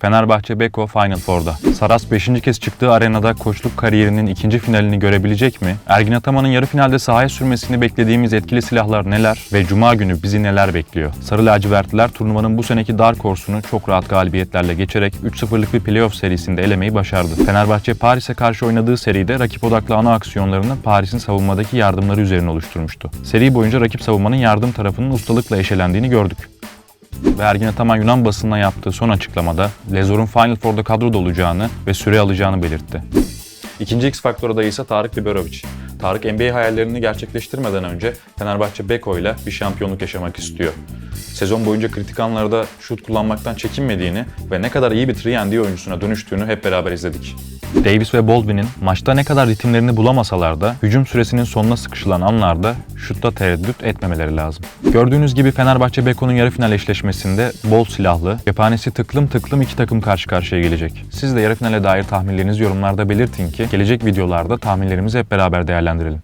Fenerbahçe Beko Final Four'da. Saras 5. kez çıktığı arenada koçluk kariyerinin ikinci finalini görebilecek mi? Ergin Ataman'ın yarı finalde sahaya sürmesini beklediğimiz etkili silahlar neler? Ve Cuma günü bizi neler bekliyor? Sarı lacivertliler turnuvanın bu seneki Dark Horse'unu çok rahat galibiyetlerle geçerek 3-0'lık bir playoff serisinde elemeyi başardı. Fenerbahçe Paris'e karşı oynadığı seride rakip odaklı ana aksiyonlarını Paris'in savunmadaki yardımları üzerine oluşturmuştu. Seri boyunca rakip savunmanın yardım tarafının ustalıkla eşelendiğini gördük ve Ergin Ataman Yunan basınına yaptığı son açıklamada Lezor'un Final Four'da kadroda olacağını ve süre alacağını belirtti. İkinci X faktör adayı ise Tarık Liberovic. Tarık NBA hayallerini gerçekleştirmeden önce Fenerbahçe Beko ile bir şampiyonluk yaşamak istiyor. Sezon boyunca kritik anlarda şut kullanmaktan çekinmediğini ve ne kadar iyi bir 3 oyuncusuna dönüştüğünü hep beraber izledik. Davis ve Baldwin'in maçta ne kadar ritimlerini bulamasalar da hücum süresinin sonuna sıkışılan anlarda şutta tereddüt etmemeleri lazım. Gördüğünüz gibi Fenerbahçe Beko'nun yarı final eşleşmesinde bol silahlı, cephanesi tıklım tıklım iki takım karşı karşıya gelecek. Siz de yarı finale dair tahminlerinizi yorumlarda belirtin ki gelecek videolarda tahminlerimizi hep beraber değerlendirelim.